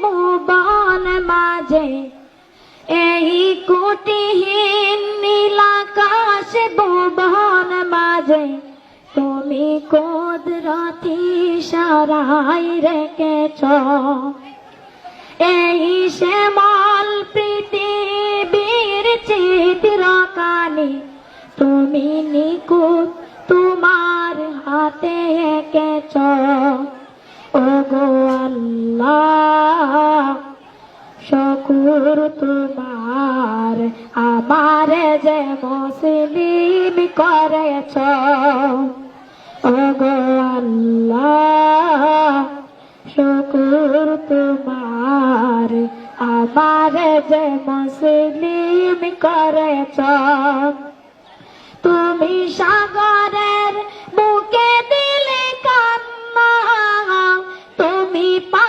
ভুবন মাঝে, এই কুটিহীন নীলাকাশ ভুবন মাঝে, তুমি কুদরতি সারাই রেখেছ। এই শ্যামল পৃথিবীর চিত্রকানি তুমি নিকুত তোমার হাতে এঁকেছ। ও গো আল্লাহ শকুর তোমার আমার যে মুসলিম করেছ। ও গো আল্লাহ, শকুর তোমার, আমার যে মুসলিম করেছ। তুমি সাগরের বুকে দিলে কান্না, তুমি পাহাড়ের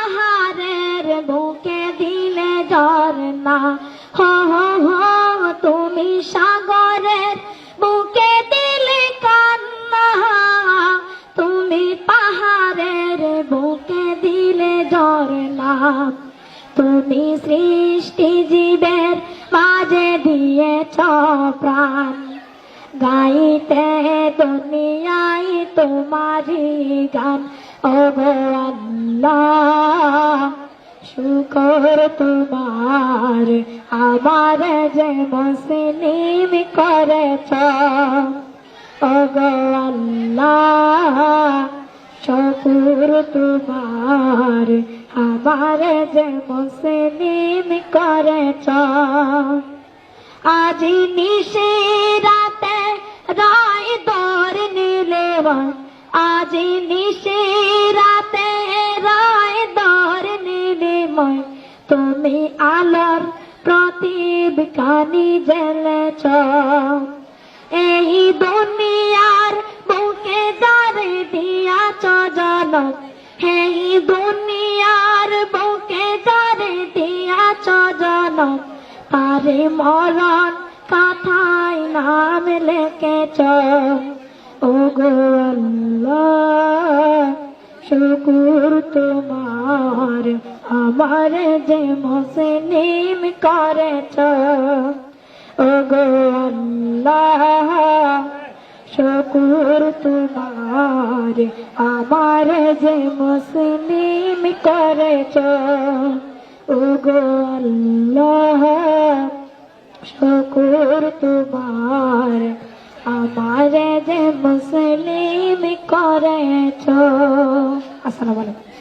ঝর্ণা হো হো তুমি সাগরের বুকে দিলে কান্না। তুমি পাহাড়ের বুকে দিলে ঝর্ণা। তুমি সৃষ্টি জীবের মাঝে দিয়েছ প্রাণ। গাইতে দুনিয়ায় তোমারি গান। ও আল্লাহ, শুকর তোমার আমার যে মুসলিম করেছ ও গো আল্লাহ, শুকুর তোমার। আমার যে মুসলিম করেছ, আজি নিশে রাতে রায় দর নিলে আজি নিশে রাতে রায় দর নিলে তুমি আলোর প্রদীপ কানি জ্বেলেছ এই দুনিয়ার বুকে দারে দিয়াছ জনক। এই দুনিয়ার বুকে দারে দিয়াছ জনক। পারে মরণ কথায় নাম লেখেছ। ও গো আল্লাহ, শুকুর আমার যে মুসলিম করেছ ও আল্লাহ, শুকুর তোমার আমার যে মুসলিম করেছ ও আল্লাহ, শুকুর তোমার আমার যে মুসলিম করেছ আসসালামু আলাইকুম।